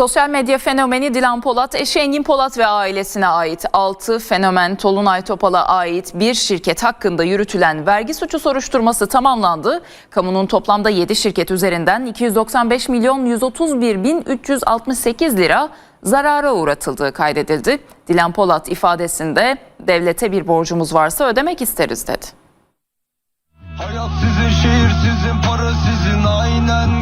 Sosyal medya fenomeni Dilan Polat, eşi Engin Polat ve ailesine ait 6 fenomen Tolunay Topal'a ait bir şirket hakkında yürütülen vergi suçu soruşturması tamamlandı. Kamunun toplamda 7 şirket üzerinden 295 milyon 131 bin 368 lira zarara uğratıldığı kaydedildi. Dilan Polat ifadesinde devlete bir borcumuz varsa ödemek isteriz dedi. Hayat sizin, şehir sizin, para sizin aynen.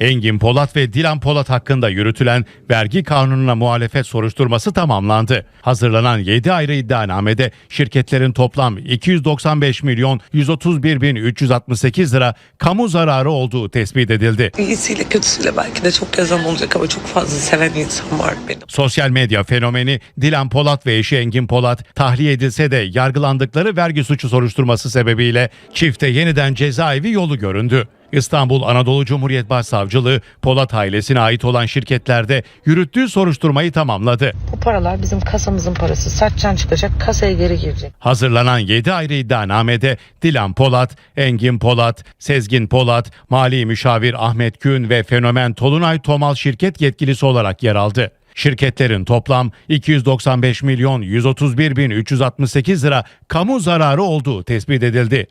Engin Polat ve Dilan Polat hakkında yürütülen vergi kanununa muhalefet soruşturması tamamlandı. Hazırlanan 7 ayrı iddianamede şirketlerin toplam 295 milyon 131 bin 368 lira kamu zararı olduğu tespit edildi. İyisiyle kötüsüyle belki de çok yazan olacak ama çok fazla seven insan var benim. Sosyal medya fenomeni Dilan Polat ve eşi Engin Polat tahliye edilse de yargılandıkları vergi suçu soruşturması sebebiyle çifte yeniden cezaevi yolu göründü. İstanbul Anadolu Cumhuriyet Başsavcılığı Polat ailesine ait olan şirketlerde yürüttüğü soruşturmayı tamamladı. Bu paralar bizim kasamızın parası. Saçcan çıkacak kasaya geri girecek. Hazırlanan 7 ayrı iddianamede Dilan Polat, Engin Polat, Sezgin Polat, Mali Müşavir Ahmet Gün ve Fenomen Tolunay Tomal şirket yetkilisi olarak yer aldı. Şirketlerin toplam 295 milyon 131 bin 368 lira kamu zararı olduğu tespit edildi.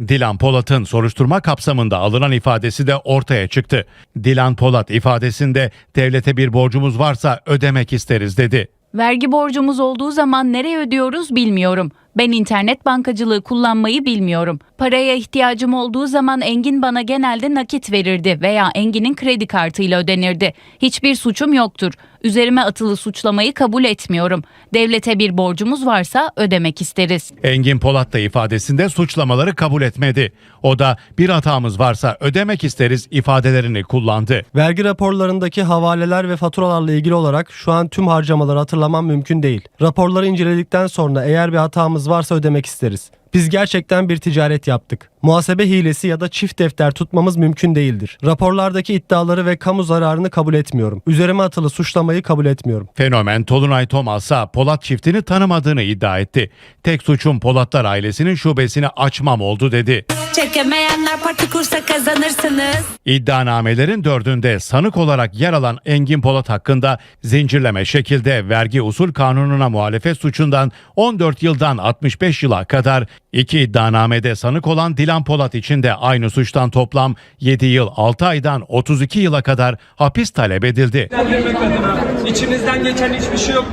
Dilan Polat'ın soruşturma kapsamında alınan ifadesi de ortaya çıktı. Dilan Polat ifadesinde devlete bir borcumuz varsa ödemek isteriz dedi. Vergi borcumuz olduğu zaman nereye ödüyoruz bilmiyorum. Ben internet bankacılığı kullanmayı bilmiyorum. Paraya ihtiyacım olduğu zaman Engin bana genelde nakit verirdi veya Engin'in kredi kartıyla ödenirdi. Hiçbir suçum yoktur. Üzerime atılı suçlamayı kabul etmiyorum. Devlete bir borcumuz varsa ödemek isteriz. Engin Polat da ifadesinde suçlamaları kabul etmedi. O da bir hatamız varsa ödemek isteriz ifadelerini kullandı. Vergi raporlarındaki havaleler ve faturalarla ilgili olarak şu an tüm harcamaları hatırlamam mümkün değil. Raporları inceledikten sonra eğer bir hatamız varsa ödemek isteriz. Biz gerçekten bir ticaret yaptık. Muhasebe hilesi ya da çift defter tutmamız mümkün değildir. Raporlardaki iddiaları ve kamu zararını kabul etmiyorum. Üzerime atılı suçlamayı kabul etmiyorum. Fenomen Tolunay Tomalsa Polat çiftini tanımadığını iddia etti. Tek suçum Polatlar ailesinin şubesini açmam oldu dedi. Çekemeyenler parti kursa kazanırsınız. İddianamelerin dördünde sanık olarak yer alan Engin Polat hakkında zincirleme şekilde vergi usul kanununa muhalefet suçundan 14 yıldan 65 yıla kadar iki iddianamede sanık olan Dilan Polat için de aynı suçtan toplam 7 yıl 6 aydan 32 yıla kadar hapis talep edildi. içimizden geçen hiçbir şey yok.